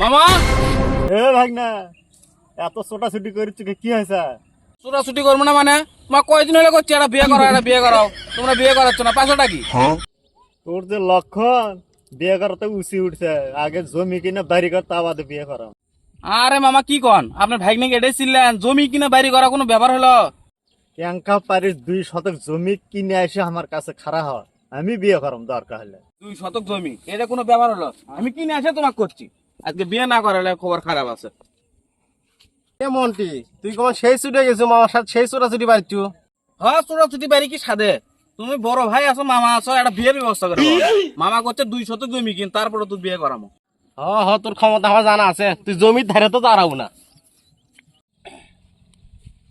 মামা! এ ভাই না এত ছোটাছুটি করেছ কি হয়েছে? ছুটাছুটি করব না মানে? তোমার কয়দিন হলে করছি? একটা বিয়ে করো একটা বিয়ে করাও। তোমরা বিয়ে করাচ্ছ না পাঁচশোটা কি? তোর যে লক্ষণ বিয়ে করাতে উচি উঠছে। আগে জমি কিনে বাড়ি কর তা বাদে বিয়ে করা আরে মামা কি কন? আপনার ভাগ্নে এটাই ছিলেন। জমি কিনা বাড়ি করা কোনো ব্যাপার হলো? ক্যাঙ্কা পারিস দুই শতক জমি কিনে এসে আমার কাছে খাড়া হয় আমি বিয়ে করম দরকার হলে। দুই শতক জমি এটা কোনো ব্যাপার হলো? আমি কিনে আসে তোমাকে করছি। আজকে বিয়ে না করালে খবর খারাপ আছে। এ মন্টি তুই কেমন সেই ছুটে গেছো? মামার সাথে সেই ছোটাছুটি বাড়িছু হ্যাঁ ছুটি বাড়ি কি সাদে তুমি বড় ভাই আছো মামা আছো একটা বিয়ের ব্যবস্থা করে মামা করছে দুই শতক জমি কিন তারপরে তুই বিয়ে করামো। হ হ তোর ক্ষমতা আমার জানা আছে। তুই জমির ধারে তো দাঁড়াবো না।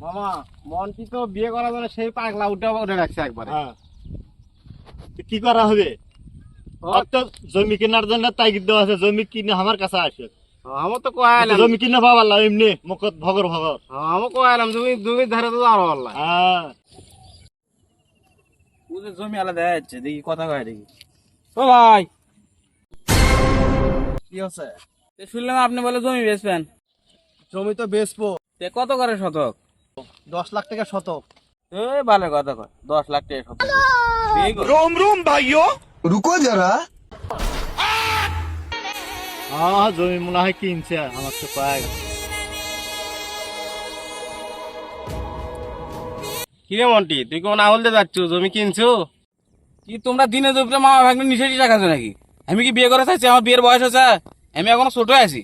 মামা মন্টি তো বিয়ে করার জন্য সেই পাগলা উঠে উঠে রাখছে একবারে। হ্যাঁ। কি করা হবে? জমি কেনার জন্য তাগিদ দেওয়া আছে জমি কিনে আমার কাছে আসে। আমার তো কয়ালাম জমি কিনে এমনি মুখত ভগর ভগর। আমি কয়ালাম তুমি জমির ধারে তো হ্যাঁ। ওদের জমি আলাদা যাচ্ছে দেখি কথা কয় দেখি। ও ভাই। কি হচ্ছে? শুনলাম আপনি বলে জমি বেচবেন। জমি তো বেচবো। তে কত করে শতক? দশ লাখ টাকা শতক। এই ভালো কথা কয় দশ লাখ টাকা শতক। বিয়ে করো। रुको जरा হ্যাঁ জমি মনে হয় কিনছে আমার তো পায় কিরে মন্টি তুই কেমন আহুল দিয়ে যাচ্ছ জমি কিনছো কি তোমরা দিনে দুপুরে মামা ভাগ্নে নিষেধই রাখাছো নাকি আমি কি বিয়ে করে চাইছি আমার বিয়ের বয়স হয়েছে আমি এখনো ছোট আছি